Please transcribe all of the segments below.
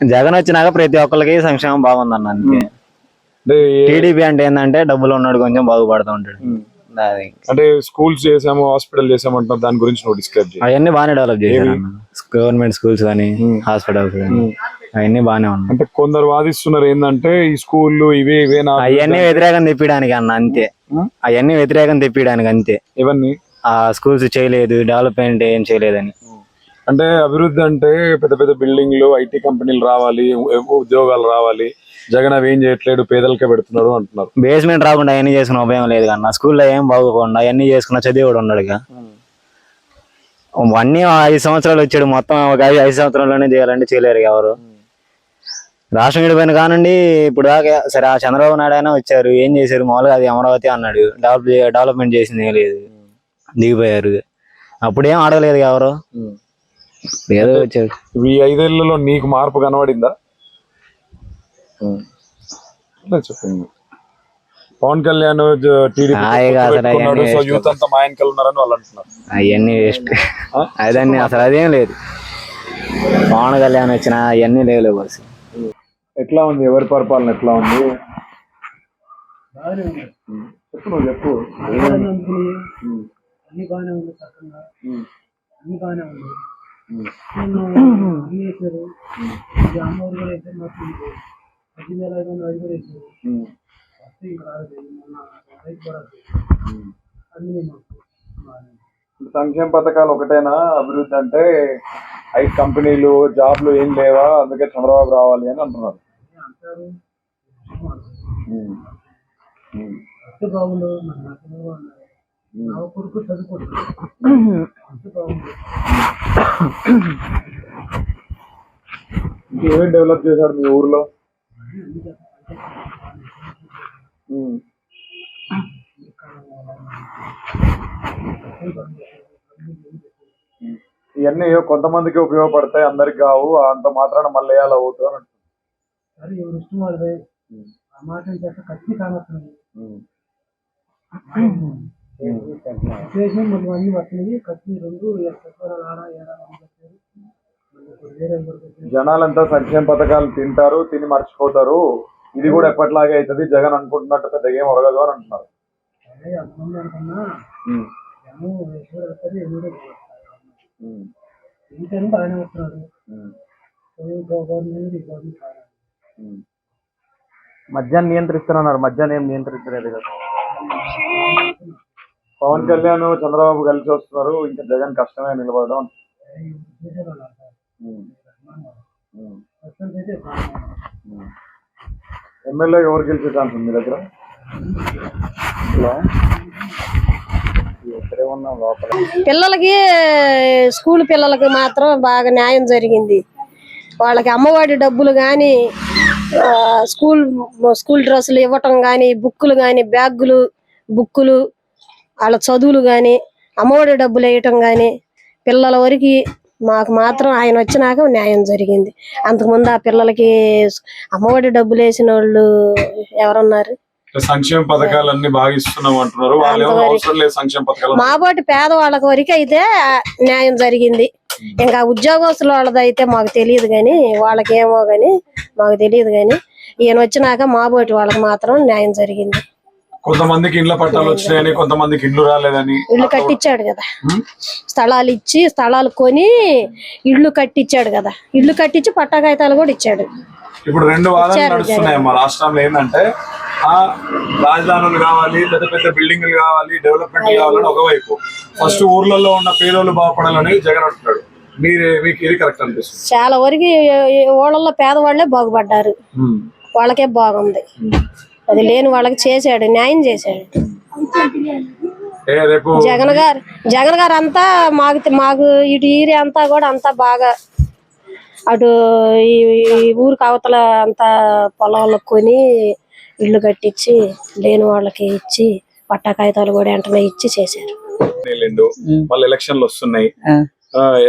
జగన్ వచ్చినాక ప్రతి ఒక్కరికి సంక్షేమం బాగుందన్న అంతే టీడీపీ అంటే ఏంటంటే డబ్బులు ఉన్నాడు కొంచెం బాగుపడుతూ ఉంటాడు. అంటే స్కూల్స్ చేసాము హాస్పిటల్ చేసాము అంటున్నారు దాని గురించి నువ్వు డిస్క్రైబ్ చేయి. అవన్నీ బాగానే డెవలప్ చేశారు అన్న. గవర్నమెంట్ స్కూల్స్ కానీ హాస్పిటల్స్ కానీ అవన్నీ బాగానే ఉన్నాయి. అంటే కొందరు వాదిస్తున్నారు ఏంటంటే ఈ స్కూళ్ళు ఇవే ఇవే అవన్నీ వ్యతిరేకం తెప్పించడానికి అన్న అంతే. అవన్నీ వ్యతిరేకం తెప్పించడానికి అంతే. ఇవన్నీ? ఆ స్కూల్స్ చేయలేదు డెవలప్మెంట్ ఏం చేయలేదని. అంటే అభివృద్ధి అంటే పెద్ద పెద్ద బిల్డింగ్లు ఐటీ కంపెనీలు రావాలి ఉద్యోగాలు రావాలి. జగన్ అవి ఏం చేయట్లేడు పేదలకే పెడుతున్నాడు అంటున్నారు. బేస్మెంట్ రాకుండా అవన్నీ చేసుకున్న ఉపయోగం లేదు కన్నా. స్కూల్లో ఏం బాగోకుండా అవన్నీ చేసుకున్న చదివి కూడా ఉన్నాడు ఇక. అన్నీ ఐదు సంవత్సరాలు వచ్చాడు. మొత్తం ఒక ఐదు ఐదు సంవత్సరాల్లోనే చేయాలంటే చేయలేరు ఎవరు. రాష్ట్రం విడిపోయిన కానండి ఇప్పుడు దాకా సరే ఆ చంద్రబాబు నాయుడు అయినా వచ్చారు. ఏం చేశారు? మామూలుగా అది అమరావతి అన్నాడు. డెవలప్ డెవలప్మెంట్ చేసింది ఏం లేదు. దిగిపోయారు. అప్పుడేం ఆడలేదు ఎవరు. ఏదో వచ్చారు ఈ ఐదేళ్ళలో నీకు మార్పు కనబడిందా? లేదు చెప్పండి పవన్ కళ్యాణ్ యూత్ అంతా మా వెనకాల ఉన్నారని వాళ్ళు అంటున్నారు. అవన్నీ వేస్ట్. అదన్నీ అసలు అదేం లేదు. పవన్ కళ్యాణ్ వచ్చిన అవన్నీ లేవు బస్ ఎట్లా ఉంది? ఎవరి పరిపాలన ఎట్లా ఉంది? చెప్పు నువ్వు చెప్పు. అన్ని బాగానే ఉంది అన్ని బాగానే ఉంది. కూడా అయితే మాకు పది వేల ఐదు వందలు వేసారు రాలేదు. మొన్న రైతు కూడా అన్ని మాకు. సంక్షేమ పథకాలు ఒకటేనా? అభివృద్ధి అంటే ఐదు కంపెనీలు జాబ్లు ఏం లేవా? అందుకే చంద్రబాబు రావాలి అని అంటున్నారు. అంటారు? కొడుకు ఇంకేమేం డెవలప్ చేశాడు మీ ఊర్లో. ఇవన్నీ కొంతమందికి ఉపయోగపడతాయి అందరికి కావు అంత మాత్రాన మళ్ళీ వేయాలి ఓటు అని అంటున్నారు. కత్తి కానొస్తుంది అన్ని కత్తి రెండు ఏడా అని చెప్పారు మళ్ళీ ఇప్పుడు వేరే ఎవరికి వచ్చారు. జనాలంతా సంక్షేమ పథకాలు తింటారు తిని మర్చిపోతారు. ఇది కూడా ఎప్పటిలాగే అవుతుంది. జగన్ అనుకుంటున్నట్టు పెద్ద ఏం ఒరగదు అని అంటున్నారు. మద్యాన్ని నియంత్రిస్తున్నారు మద్యాన్ని ఏం నియంత్రించలేదు కదా. పవన్ కళ్యాణ్ చంద్రబాబు కలిసి వస్తున్నారు. ఇంకా జగన్ కష్టమే నిలబడడం. ఎమ్మెల్యే ఎవరు గెలిచే ఛాన్స్ ఉంది మీ దగ్గర? హలో పిల్లలకి స్కూల్ పిల్లలకి మాత్రం బాగా న్యాయం జరిగింది. వాళ్ళకి అమ్మఒడి డబ్బులు కానీ స్కూల్ స్కూల్ డ్రెస్సులు ఇవ్వటం కానీ బుక్కులు కానీ బ్యాగులు బుక్కులు వాళ్ళ చదువులు కానీ అమ్మఒడి డబ్బులు వేయటం కానీ పిల్లల వరకు మాకు మాత్రం ఆయన వచ్చినాక న్యాయం జరిగింది. అంతకుముందు ఆ పిల్లలకి అమ్మఒడి డబ్బులు వేసిన వాళ్ళు ఎవరున్నారు సంక్షేమ పథకాలు అన్ని బాగా ఇస్తున్నాం అంటున్నారు. మాబోటి పేదవాళ్ళకి వరకు అయితే న్యాయం జరిగింది. ఇంకా ఉద్యోగస్తుల వాళ్ళది అయితే మాకు తెలియదు కానీ వాళ్ళకి ఏమో కానీ మాకు తెలియదు కానీ ఈయన వచ్చినాక మాబోటి వాళ్ళకి మాత్రం న్యాయం జరిగింది. కొంతమందికి ఇండ్ల పట్టాలు వచ్చినాయని కొంతమందికి ఇల్లు రాలేదని ఇల్లు కట్టించాడు కదా. స్థలాలు ఇచ్చి స్థలాలు కొని ఇల్లు కట్టించాడు కదా. ఇల్లు కట్టించి పట్టా కాగితాలు కూడా ఇచ్చాడు. ఇప్పుడు రెండు వాదాలు నడుస్తున్నాయి మా రాష్ట్రంలో ఏంటంటే ఆ రాజధానులు కావాలి పెద్ద పెద్ద బిల్డింగ్లు కావాలి డెవలప్మెంట్ కావాలని ఒకవైపు. ఫస్ట్ ఊర్లలో ఉన్న పేదోళ్ళు బాగుపడాలని జగన్ అంటున్నాడు. మీరే మీకు ఇది కరెక్ట్ అనిపిస్తుంది. చాలా వరకు ఊళ్ళల్లో పేదవాళ్ళే బాగుపడ్డారు. వాళ్ళకే బాగుంది. అది లేని వాళ్ళకి చేశాడు న్యాయం చేశాడు. ఏ రేపు జగన్ గారు జగన్ గారు అంతా మాకు మాకు ఇటు ఏరియా అంతా కూడా అంతా బాగా అటు ఈ ఈ ఊరికి అవతల అంతా పొలాలు కొని ఇల్లు కట్టించి లేని వాళ్ళకి ఇచ్చి పట్టా కాగితాలు కూడా వెంటనే ఇచ్చి చేశారు. మళ్ళీ ఎలక్షన్లు వస్తున్నాయి.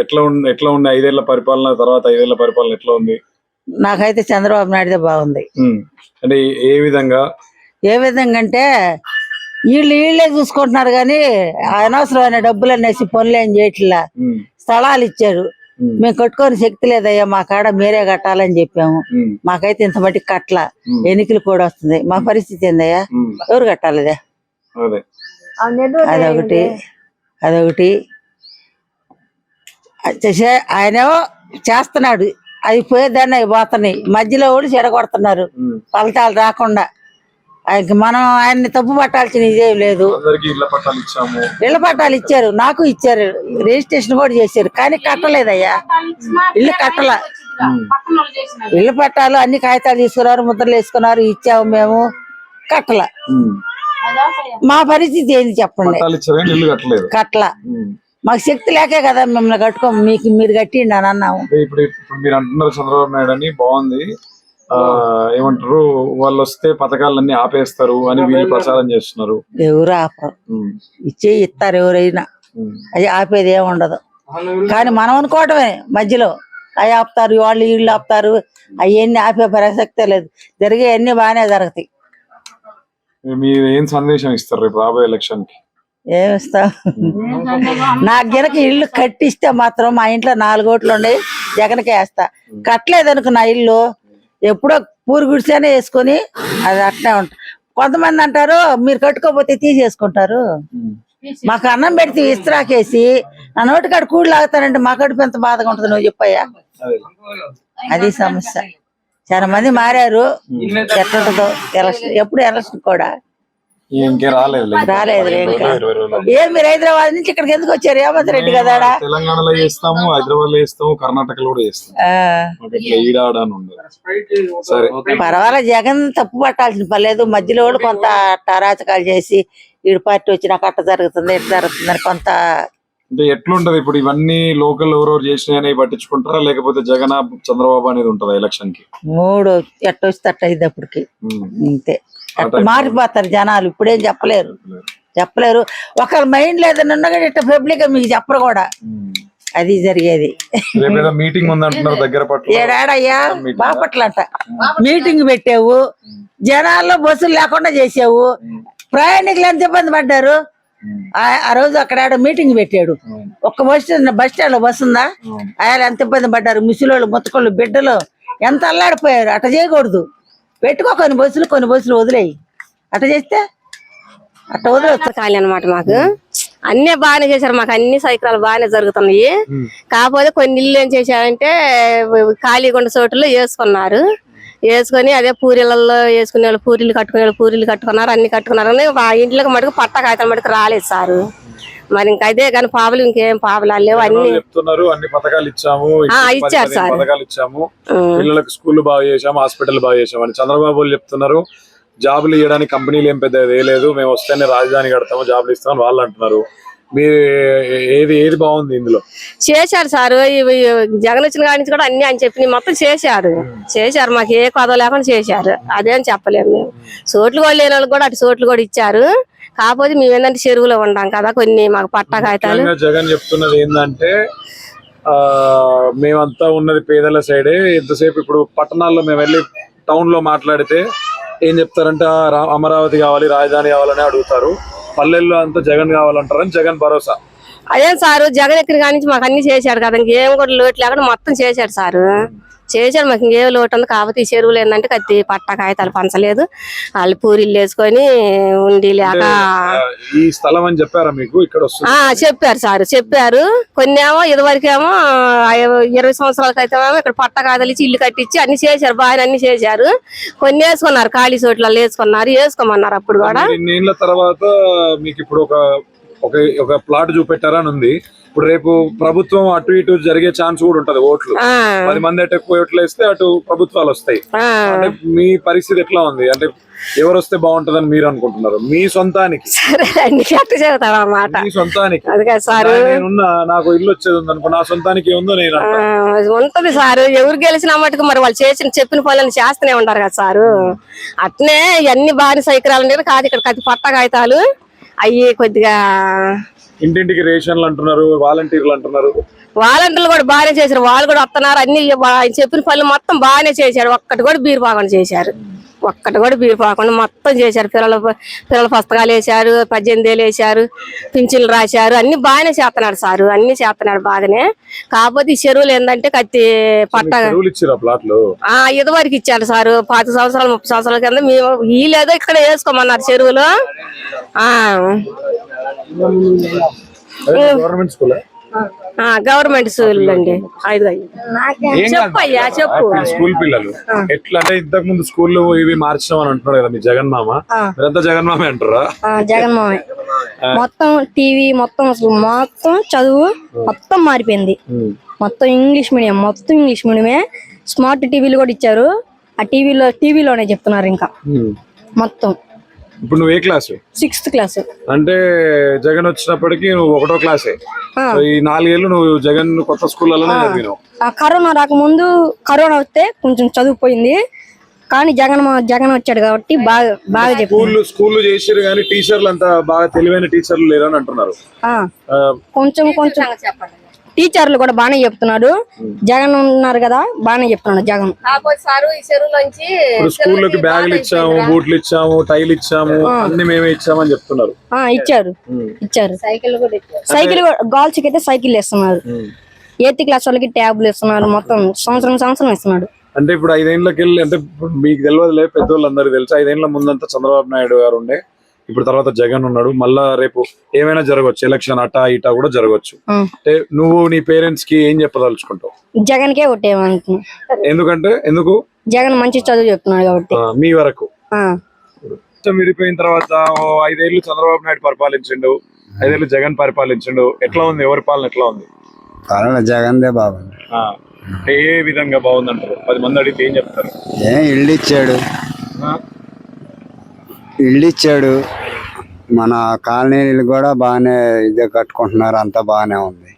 ఎట్లా ఉంది ఎట్లా ఉంది ఐదేళ్ళ పరిపాలన తర్వాత ఐదేళ్ళ పరిపాలన ఎట్లా ఉంది? నాకైతే చంద్రబాబు నాయుడుదే బాగుంది. అంటే ఏ- విధంగా? ఏ విధంగా అంటే వీళ్ళు వీళ్ళే చూసుకుంటున్నారు కానీ అనవసరమైన డబ్బులు అనేసి పనులు ఏం చేయట్లా. స్థలాలు ఇచ్చారు. మేము కట్టుకోని శక్తి లేదయ్యా మా కాడ మీరే కట్టాలని చెప్పాము. మాకైతే ఇంత మట్టి కట్ల. ఎన్నికలు కూడా వస్తుంది. మా పరిస్థితి ఏందయ్యా. ఎవరు కట్టాలిదే? అదే. అదొకటి. అదొకటి. ఆయనేమో చేస్తున్నాడు. అది పోయేదాన్ని అవి పోతున్నాయి. మధ్యలో కూడా చెడగొడుతున్నారు. ఫలితాలు రాకుండా. ఆయనకి మనం ఆయన్ని తప్పు పట్టాల్సిన ఇదేం లేదు. ఇళ్ళ పట్టాలు ఇచ్చారు. నాకు ఇచ్చారు. రిజిస్ట్రేషన్ కూడా చేశారు. కానీ కట్టలేదయ్యా. ఇల్లు కట్టల. ఇళ్ళ పట్టాలు అన్ని కాగితాలు తీసుకున్నారు ముద్రలు వేసుకున్నారు ఇచ్చాము మేము. కట్టల. మా పరిస్థితి ఏంది చెప్పండి? ఇల్లు కట్టల. మాకు శక్తి లేకే కదా మిమ్మల్ని కట్టుకో మీకు మీరు కట్టిండి అని అన్నాము. ఇప్పుడు ఇప్పుడు మీరు అంటున్నారు చంద్రబాబు నాయుడు అని బాగుంది. ఆ ఏమంటారు వాళ్ళు వస్తే పథకాలన్నీ ఆపేస్తారు అని వీళ్ళు ప్రచారం చేస్తున్నారు. ఎవరు ఆపరు. ఇచ్చే ఇస్తారు ఎవరైనా. అది ఆపేది ఏమి ఉండదు. కానీ మనం అనుకోవటమే మధ్యలో. అవి ఆపుతారు వాళ్ళు వీళ్ళు ఆపుతారు. అవన్నీ ఆపే ప్రసక్తే లేదు. జరిగే అన్ని బాగానే జరుగుతాయి. మీరు ఏం సందేశం ఇస్తారు రేపు రాబోయే ఎలక్షన్కి? ఏమిస్తావు నా గినక ఇల్లు కట్టిస్తే మాత్రం మా ఇంట్లో నాలుగు ఓట్లు ఉండే జగన్కే వేస్తా. కట్టలేదనుకో నా ఇల్లు. ఎప్పుడో పూరి గుడిసేనే వేసుకొని అది అట్నే ఉంటా. కొంతమంది అంటారు మీరు కట్టుకోకపోతే తీసేసుకుంటారు. మాకు అన్నం పెడితే ఇస్త్రాకేసి నా నోటికాడ కూడి లాగుతానంటే మా కడుపు ఎంత బాధగా ఉంటుంది నువ్వు చెప్పయ్యా? అది సమస్య. చాలా మంది మారారు. ఎట్లుంటుందో ఎలక్షన్ ఎప్పుడు ఎలక్షన్ కూడా. ఇంకే రాలేదు రాలేదు ఏం మీరు హైదరాబాద్ నుంచి ఇక్కడికి ఎందుకు వచ్చారు? హేమంత్ రెడ్డి కదా? తెలంగాణలో చేస్తాము హైదరాబాద్లో చేస్తాము కర్ణాటకలో కూడా చేస్తాము. పర్వాలేదు జగన్ తప్పు పట్టాల్సిన పని లేదు. మధ్యలో వాళ్ళు కొంత అరాచకాలు చేసి ఈడు పార్టీ వచ్చినాక అట్ట జరుగుతుంది ఇట్ట జరుగుతుంది కొంత అంటే ఎట్లుంటది ఇప్పుడు ఇవన్నీ లోకల్ ఎవరెవరు చేసినాయని పట్టించుకుంటారా? లేకపోతే జగన్ చంద్రబాబు అనేది ఉంటదా ఎలక్షన్కి మూడు ఎట్ట వస్తే అట్ట అయింది అప్పటికి. అంతే మారిపోతారు జనాలు. ఇప్పుడేం చెప్పలేరు. చెప్పలేరు. ఒకళ్ళ మైండ్ లేదని ఉండగా ఇట్ట పబ్లిక్ మీకు చెప్పరు కూడా. అది జరిగేది. మీటింగ్ ఏడాడయ్యా బాపట్లంట. మీటింగ్ పెట్టావు. జనాల్లో బస్సులు లేకుండా చేసావు. ప్రయాణికులు ఎంత ఇబ్బంది పడ్డారు? ఆ- రోజు అక్కడ మీటింగ్ పెట్టాడు. ఒక్క బస్ స్టాండ్ బస్ స్టాండ్లో బస్సు ఉందా? ఆయన ఎంత ఇబ్బంది పడ్డారు? ముసలోళ్ళు ముత్తకోళ్ళు బిడ్డలు ఎంత అల్లాడిపోయారు? అట్ట చేయకూడదు. పెట్టుకో కొన్ని బస్సులు కొన్ని బస్సులు వదిలేయి. అట్ట చేస్తే అట్ట వదిలేదు ఖాళీ అనమాట మాకు. అన్ని బాగానే చేశారు మాకు. అన్ని సైకిల్ బాగానే జరుగుతున్నాయి. కాకపోతే కొన్ని ఇల్లు ఏం చేశారంటే ఖాళీగా ఉన్న చోట్ల వేసుకున్నారు. వేసుకొని అదే పూరీలలో వేసుకునే వాళ్ళు పూరీలు కట్టుకునే వాళ్ళు పూరీలు కట్టుకున్నారు అన్ని కట్టుకున్నారు. కానీ మా ఇంట్లోకి మటుకు పట్ట కాగితం మటుకు రాలేదు సారు. మరి ఇంకా అదే కానీ పావులు ఇంకేం పావులు లేవు అన్ని చెప్తున్నారు అన్ని పథకాలు ఇచ్చాము ఇచ్చారు సార్. పథకాలు ఇచ్చాము. పిల్లలకు స్కూల్ బాగా చేసాము హాస్పిటల్ బాగా చేసాము అని చంద్రబాబు వాళ్ళు చెప్తున్నారు జాబులు ఇవ్వడానికి కంపెనీలు ఏం పెద్ద వేయలేదు మేము వస్తేనే రాజధాని కడతాము జాబులు ఇస్తామని వాళ్ళు అంటున్నారు మీరు ఏది ఏది బాగుంది ఇందులో? చేశారు సారు. జగన్ వచ్చిన కాడి నుంచి కూడా అన్ని అని చెప్పి మొత్తం చేశారు. చేశారు. మాకు ఏ కొదవ లేకుండా చేశారు. అదేం చెప్పలేము మేము. చోట్లు కూడా లేని వాళ్ళకి కూడా అటు చోట్లు కూడా ఇచ్చారు. కాకపోతే మేము ఏంటంటే చెరువులో ఉంటాం కదా కొన్ని మాకు పట్టా కాగితాలు. జగన్ చెప్తున్నది ఏంటంటే ఆ మేమంతా ఉన్నది పేదల సైడే. ఎంతసేపు ఇప్పుడు పట్టణాల్లో మేము వెళ్ళి టౌన్లో మాట్లాడితే ఏం చెప్తారంటే "ఆ, రా- అమరావతి కావాలి రాజధాని కావాలని అడుగుతారు. పల్లెల్లో అంతా జగన్ కావాలంటారని జగన్ భరోసా. అదేం సారు జగన్ ఎక్కిన కాడి నుంచి మాకు అన్ని చేశాడు కదా ఇంకేం కూడా లోటు లేకుండా మొత్తం చేశాడు సారు. చేశాడు మాకు ఇంకేం లోటు ఉంది. కాకపోతే ఈ చెరువులు ఏంటంటే కత్తి పట్ట కాగితాలు పంచలేదు వాళ్ళు పూరీలు వేసుకొని ఉండి లేక ఈ స్థలం అని చెప్పారా మీకు? ఇక్కడ చెప్పారు సార్ చెప్పారు. కొన్ని ఏమో ఇదివరకేమో ఇరవై సంవత్సరాల క్రితం ఇక్కడ పట్ట కాదలు ఇచ్చి ఇల్లు కట్టించి అన్ని చేశారు బాగా అన్ని చేశారు. కొన్ని వేసుకున్నారు ఖాళీ చోట్ల వేసుకున్నారు వేసుకోమన్నారు అప్పుడు కూడా. తర్వాత మీకు ఇప్పుడు ఒక ఒక ఒక ప్లాట్ చూపెట్టారని ఉంది. ఇప్పుడు రేపు ప్రభుత్వం అటు ఇటు జరిగే ఛాన్స్ కూడా ఉంటది ఓట్లు. పది మంది అటు ఎక్కువ ఓట్లు వేస్తే అటు ప్రభుత్వాలు వస్తాయి. అంటే మీ పరిస్థితి ఎట్లా ఉంది? అంటే ఎవరు వస్తే బాగుంటదని మీరు అనుకుంటున్నారు? మీ సొంతానికి. మీ నేనున్నా నాకు ఇల్లు వచ్చేది ఉంది అనుకో నా సొంతానికి ఏముందో నేను. ఉంటది సారు. ఎవరు గెలిచిన మటుకు మరి వాళ్ళు చేసిన చెప్పిన పనులను చేస్తూనే ఉంటారు కదా సారు. అట్నే ఇవన్నీ బాగా సైకిరాలు కాదు. ఇక్కడ కత్తి పట్ట కాగితాలు అయ్యి కొద్దిగా ఇంటింటికి రేషన్లు అంటున్నారు వాలంటీర్లు అంటున్నారు. వాలంటీర్లు కూడా బాగానే చేశారు. వాళ్ళు కూడా వస్తున్నారు. అన్ని చెప్పిన పనులు మొత్తం బాగానే చేశారు. ఒక్కటి కూడా బీరు బాగా చేశారు. ఒక్కటి కూడా బీడిపోకుండా మొత్తం చేశారు. పిల్లల పిల్లల పుస్తకాలు వేశారు పద్దెనిమిది వేలు వేశారు పింఛన్లు రాశారు. అన్ని బాగానే చేస్తున్నాడు సారు. అన్ని చేస్తున్నాడు బాగానే. కాకపోతే ఈ చెరువులు ఏంటంటే కత్తి పట్ట ఆ ఇదివరకు ఇచ్చారు సారు. పాతి సంవత్సరాలు ముప్పై సంవత్సరాల కింద మేము వీలేదో ఇక్కడ వేసుకోమన్నారు చెరువులు. Government school? గవర్నమెంట్ స్కూల్ అండి. ఐదు ఐదు. చెప్పు స్కూల్ పిల్లలు. ఎట్లా అంటే ఇంతకు ముందు స్కూల్లో ఇవి మార్చాం అని అంటున్నారు కదా మీ జగన్ మామ మీరంతా జగన్ మామే అంటారా జగన్మోహన్ మొత్తం టీవీ మొత్తం అసలు మొత్తం చదువు మొత్తం మారిపోయింది. మొత్తం ఇంగ్లీష్ మీడియం మొత్తం ఇంగ్లీష్ మీడియమే. స్మార్ట్ టీవీలు కూడా ఇచ్చారు. ఆ టీవీలో టీవీలోనే చెప్తున్నారు ఇంకా. మొత్తం. ఇప్పుడు నువ్వు ఏ క్లాస్ సిక్స్త్ క్లాస్ అంటే జగన్ వచ్చినప్పటికి నువ్వు ఒకటో క్లాసే ఈ నాలుగేళ్ళు నువ్వు జగన్ కొత్త స్కూళ్ళలోనే చదివినావు. ఆ కరోనా రాకముందు కరోనా వస్తే కొంచెం చదువుపోయింది కానీ జగన్ జగన్ వచ్చాడు కాబట్టి బాగా బాగా స్కూల్ స్కూల్ చేసారు కానీ టీచర్లు అంత బాగా తెలివైన టీచర్లు లేరని అంటున్నారు. ఆ, కొంచెం కొంచెం టీచర్లు కూడా బాగానే చెప్తున్నాడు. జగన్ ఉన్నారు కదా బాగానే చెప్తున్నాడు జగన్. స్కూల్లోకి బ్యాగులు ఇచ్చాము బూట్లు ఇచ్చాము టైలు ఇచ్చాము అన్ని మేమే ఇచ్చామని చెప్తున్నారు. ఆ ఇచ్చారు. ఇచ్చారు. సైకిల్ కూడా ఇచ్చారు. సైకిల్ గర్ల్స్కి అయితే సైకిల్ ఇస్తున్నారు ఎయిత్ క్లాస్ వాళ్ళకి ట్యాబ్లు ఇస్తున్నారు మొత్తం సంవత్సరం సంవత్సరం ఇస్తున్నాడు అంటే ఇప్పుడు ఐదేళ్ళకి వెళ్ళి అంటే మీకు తెలియదులే పెద్దోళ్ళందరికీ తెలుసు. ఐదేళ్ళ ముందంతా చంద్రబాబు నాయుడు గారు ఉండే. ఇప్పుడు తర్వాత జగన్ ఉన్నాడు మళ్ళా రేపు ఏమైనా జరగవచ్చు ఎలక్షన్ అటా ఇటా కూడా జరగవచ్చు. అంటే నువ్వు నీ పేరెంట్స్కి ఏం చెప్పదలుచుకుంటావు? జగన్ కే ఎందుకంటే ఎందుకు? జగన్ మంచి చదువు చెప్తున్నాడు కాబట్టి. మీ వరకు. విడిపోయిన తర్వాత ఐదేళ్ళు చంద్రబాబు నాయుడు పరిపాలించిండు ఐదేళ్ళు జగన్ పరిపాలించిండు ఎట్లా ఉంది? ఎవరి పాలన ఎట్లా ఉంది? పర్వాలేదు జగన్దే బాగుంది ఆ, అంటే ఏ విధంగా బాగుందంటారు? పది మంది అడిగితే ఏం చెప్తారు? ఏం ఇల్లు ఇచ్చాడు. ఆ? ఇల్లు ఇచ్చాడు మన కాలనీలు కూడా బాగానే ఇదే కట్టుకుంటున్నారు అంతా బాగానే ఉంది.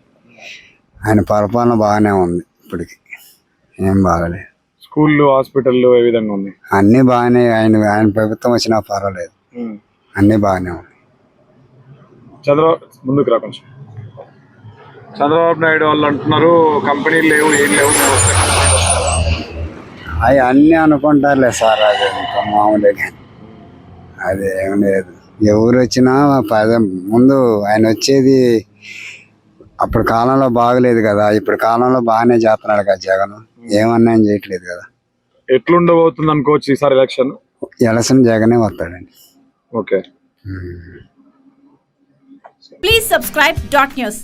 ఆయన పరిపాలన బాగానే ఉంది ఇప్పటికి. ఏం బాగలేదు. స్కూళ్ళు హాస్పిటల్లో ఏ విధంగా ఉంది? అన్నీ బాగానే ఆయన ఆయన ప్రభుత్వం వచ్చినా పర్వాలేదు. అన్నీ బాగానే ఉంది. చంద్రబాబు ముందుకు రా కొంచెం. చంద్రబాబు నాయుడు వాళ్ళు అంటున్నారు కంపెనీలు లేవు ఏం లేవు. అవి అన్నీ అనుకుంటారులే సార్ అది ఇంకా మామూలే కానీ. అది లేదు. ఎవరు వచ్చినా పద ముందు ఆయన వచ్చేది అప్పుడు కాలంలో బాగలేదు కదా. ఇప్పుడు కాలంలో బాగానే చేస్తున్నాడు కదా జగన్. ఏమన్నా చేయట్లేదు కదా. ఎట్లుండబోతుంది అనుకోవచ్చు ఈసారి ఎలక్షన్ ఎలసిన జగనే వస్తాడండి. Okay. Please subscribe dot news.